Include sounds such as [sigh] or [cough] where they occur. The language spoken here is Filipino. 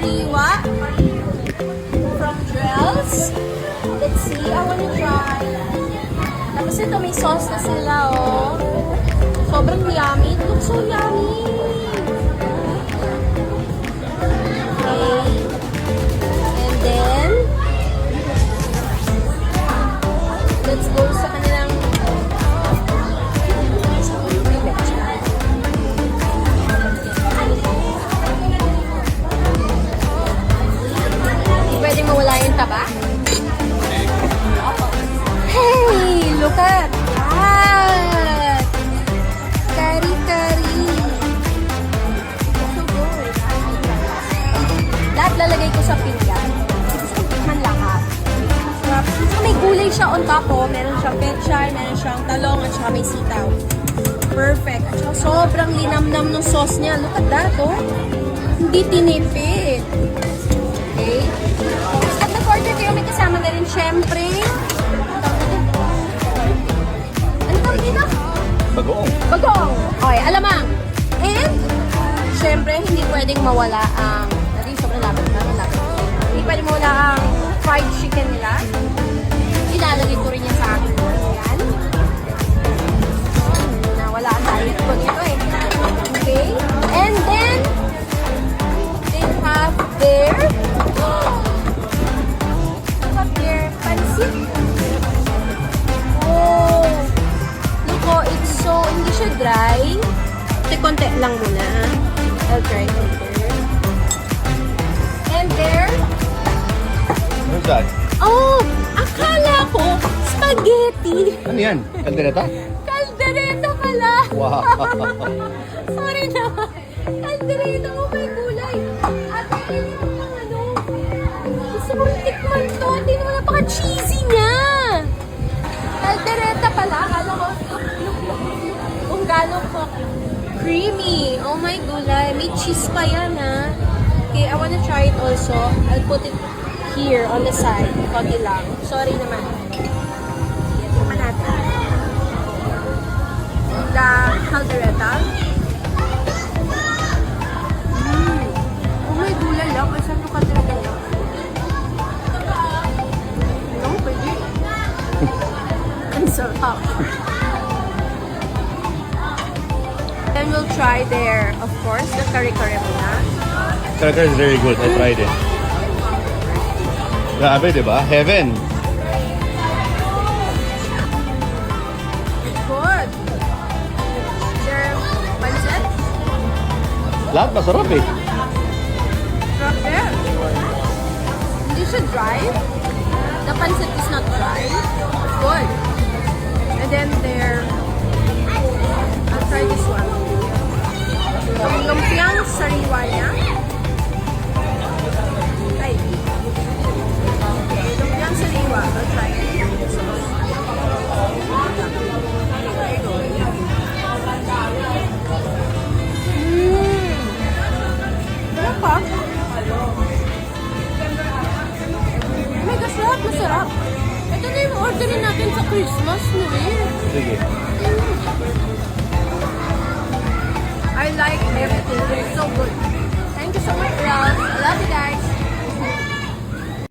Mariwa from Drells. Let's see, I wanna try. Tapos ito, may sauce na sila, oh. Sobrang yummy. It looks so yummy. Mawala yung taba? Hey, look at that! Kari kari. So good. Lahat lalagay ko sa pinggan. Tikman lahat. So, may gulay siya on top oh. Meron siyang pechay, meron siyang talong, at saka may sitaw. Perfect. At saka sobrang linamnam ng sauce niya. Look at that oh. Hindi tinipid. Syempre. Ano tawag dito? Bagoong. Bagong. Okay, alamang. And, syempre, hindi pwedeng mawala ang, natin sobrang lapit, sobrang lapit. Hindi pwedeng mawala dry. Konti-konti lang muna. I'll try it here. And there, What's that? oh, akala ko, spaghetti. Ano yan? Kaldereta? Caldereta pala. Wow. [laughs] Sorry naman. Caldereta, oh may gulay. Ate, yun yung mga ano. Gusto ko tikman to. Hindi naman napaka-cheesy Gano'n ko creamy. Oh my gulay. May cheese pa yan, ha. Okay, I wanna try it also. I'll put it here on the side. Konti lang. Sorry naman. Sige, tikman natin. The caldereta. Mm. Oh my gulay lang. Ay, saan yung caldereta lang? Ang pwede. Ang sarap. [laughs] Then we'll try there, of course, the kare-kare muna. Cracker is very good. I tried it. Grabe, di ba? Heaven. Good. Their pancit. Lahat masarap eh. Sarap din. Hindi siya dry. The pancit is not dry. It's good. And then their... orderin natin sa Christmas, no eh. Sige. I like everything. It's so good. Thank you so much, Ralph. I love you guys.